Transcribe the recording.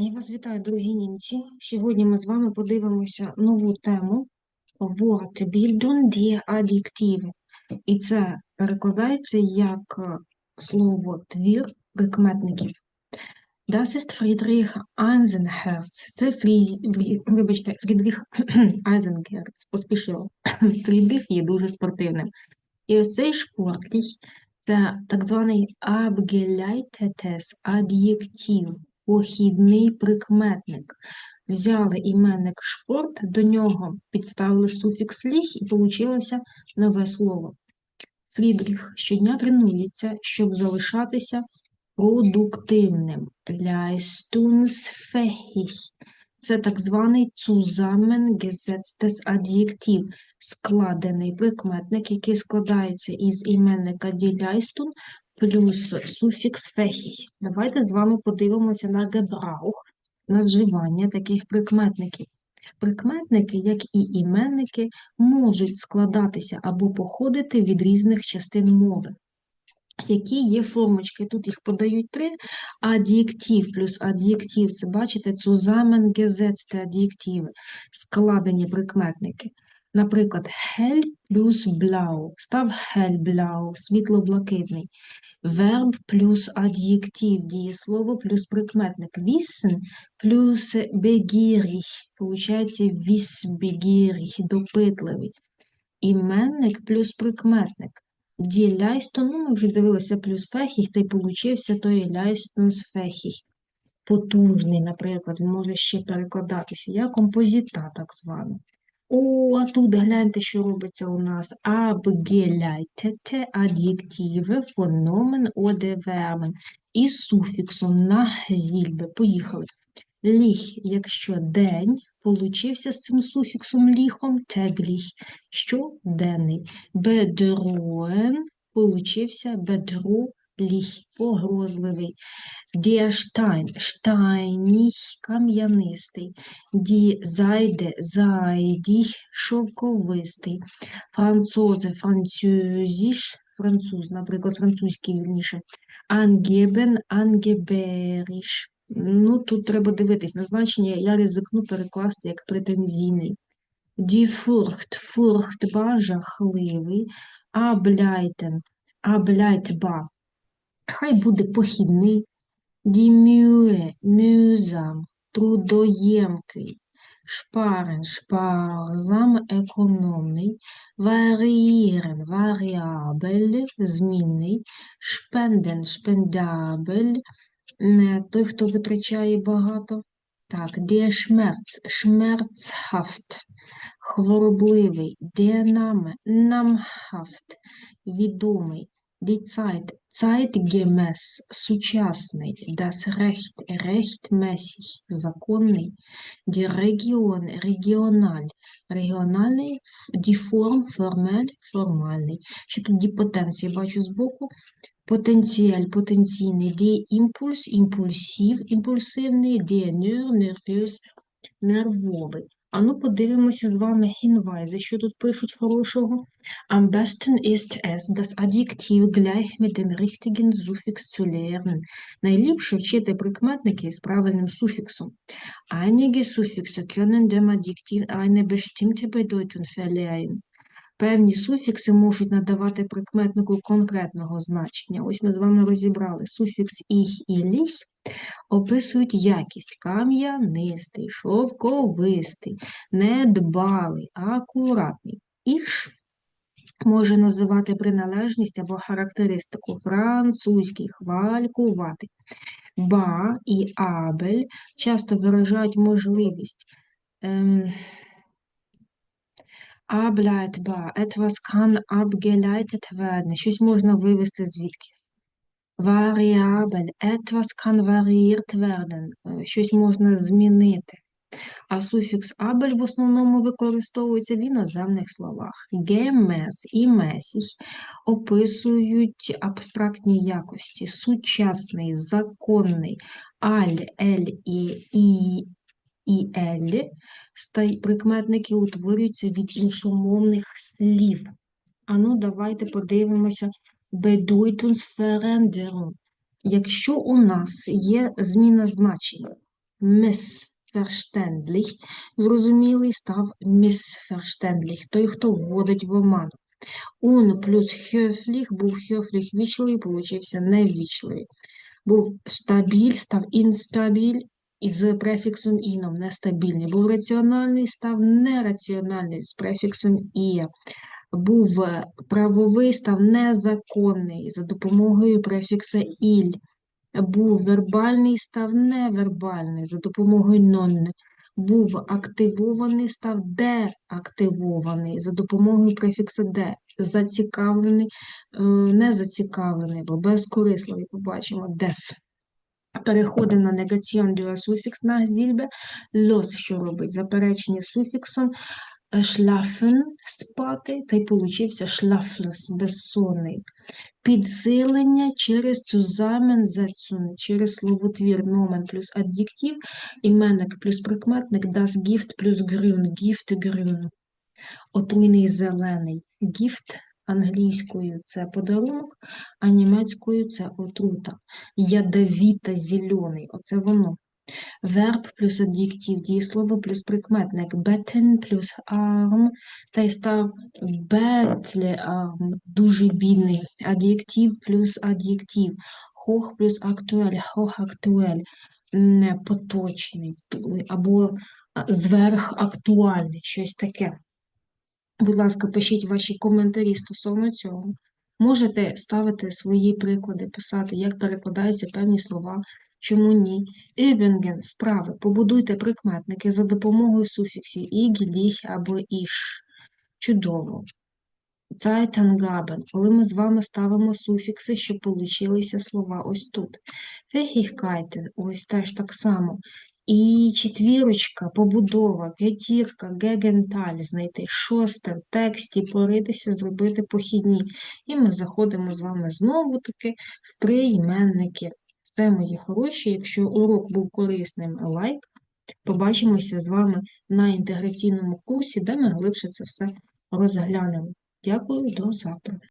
Я вас вітаю, дорогі німці. Сьогодні ми з вами подивимося нову тему Wortbildung die Adjektive. І це перекладається як е, слово твір прикметників. Das ist Friedrich Eisenherz. Це Фріз... Вибачте, Фрідріх Айзенгерц. Поспішила. Фрідріх є дуже спортивним. І ось цей шпортліх – це так званий abgeleitetes Adjektiv, похідний прикметник. Взяли іменник шпорт, до нього підставили суфікс ліх і получилося нове слово. Фрідріх щодня тренується, щоб залишатися продуктивним. Leistungsfähig – це так званий zusammengesetztes Adjektiv, складений прикметник, який складається із іменника die Leistung плюс суфікс фехій. Давайте з вами подивимося на Gebrauch, на вживання таких прикметників. Прикметники, як і іменники, можуть складатися або походити від різних частин мови. Які є формочки? Тут їх подають три. Ад'єктив плюс ад'єктив, це бачите, zusammengesetzte ад'єктиви, складені прикметники. Наприклад, hell плюс blau, став hellblau, світло-блакитний. Верб плюс ад'єктив, дієслово плюс прикметник. Wissen плюс begierig, получається wissbegierig, допитливий. Іменник плюс прикметник. Die Leistung, ну, ми вже дивилися плюс фехіх, та й получився той Leistungsfähig. Потужний, наприклад, він може ще перекладатися. Я композита, так звана. О, тут гляньте, що робиться у нас. Von Nomen oder Verben. Із суфіксом на зільби. Поїхали. Ліх, якщо день, получився з цим суфіксом ліхом тегліх, щоденний. Bedrohen получився бедро ліх, погрозливий. Stein, штайніх, кам'янистий. Die Seide, зайдіх, шовковистий. Французи, французіш, француз, наприклад, французький вірніше. Angeben, angeberisch. Ну, тут треба дивитись на значення, я ризикну перекласти як претензійний. Die Furcht, фурхтба, жахливий, ableiten, ableitbar. Хай буде похідний. Mühe, mühsam, трудоємкий. Шпарен, шпарзам, економний. Variieren, варіабель, змінний. Spendabel, не той, хто витрачає багато. Так, der Schmerz, schmerzhaft, хворобливий, der Name, namhaft, відомий, die Zeit, zeitgemäß, сучасний, das Recht, rechtmäßig, законний, die Region, регіональ, регіональний, die Form, formell, формальний. Ще тут діпотенція бачу збоку, Потенціаль, потенційний, де імпульс, імпульсив, імпульсивний, де нер, нервös, нервовий. А ну подивимося з вами Hinweise, що тут пишуть хорошого. Am besten ist es, das Adjektiv gleich mit dem richtigen Suffix zu lernen. Найліпше вчити прикметники з правильним суфіксом. Einige Suffixe können dem Adjektiv eine bestimmte Bedeutung verleihen. Певні суфікси можуть надавати прикметнику конкретного значення. Ось ми з вами розібрали суфікс «іх» і «ліх» описують якість кам'янистий, шовковистий, недбалий, акуратний. «Іш» може називати приналежність або характеристику французький, хвалькуватий. Ба і абель часто виражають можливість. Ем, Ableitbar. Etwas kann abgeleitet werden. Щось можна вивести звідкись. Variabel. Etwas kann variiert werden. Щось можна змінити. А суфікс абель в основному використовується в іноземних словах. Гемес і месіх описують абстрактні якості. Сучасний, законний. Аль, ель і і ель прикметники утворюються від іншомовних слів. Ану, давайте подивимося Bedeutungsveränderung. Якщо у нас є зміна значення, missverständlich, зрозумілий, став missverständlich, той, хто вводить в оману. Un плюс höflich був höflich вічливий, получився невічливий. Був стабіль, став інстабіль із префіксом іном, нестабільний. Був раціональний, став нераціональний з префіксом ія. Був правовий, став незаконний за допомогою префікса іль. Був вербальний, став невербальний за допомогою нонне. Був активований, став деактивований за допомогою префікса де. Зацікавлений, е, не зацікавлений, бо безкорисливий, побачимо, дес. Переходимо на негаціон суфікс на зільбе. Лос, що робить? Заперечення суфіксом шляфен спати, та й получився шляфлос, безсонний. Підсилення через zusammensetzung, через словотвір номен плюс ад'єктив, іменник плюс прикметник, das Gift плюс grün, gift grün. Отруйний зелений. Gift англійською це подарунок, а німецькою це отрута. Ядовіта зелений, оце воно. Верб плюс ад'єктив, дієслово плюс прикметник, бетен плюс арм, та й став бетлеарм, дуже бідний, ад'єктив плюс ад'єктив, хох плюс актуель, хох актуель, поточний, або а, зверхактуальний, щось таке. Будь ласка, пишіть ваші коментарі стосовно цього. Можете ставити свої приклади, писати, як перекладаються певні слова, чому ні. Übungen – вправи. Побудуйте прикметники за допомогою суфіксів «ig», «lich» або «іш». Чудово. Zeitangaben, коли ми з вами ставимо суфікси, щоб получилися слова ось тут. Fähigkeiten, ось теж так само. І четвірочка, побудова, п'ятірка, гегенталь, знайти шосте в тексті, поритися, зробити похідні. І ми заходимо з вами знову-таки в прийменники. Все, мої хороші, якщо урок був корисним, лайк. Побачимося з вами на інтеграційному курсі, де ми глибше це все розглянемо. Дякую, до завтра.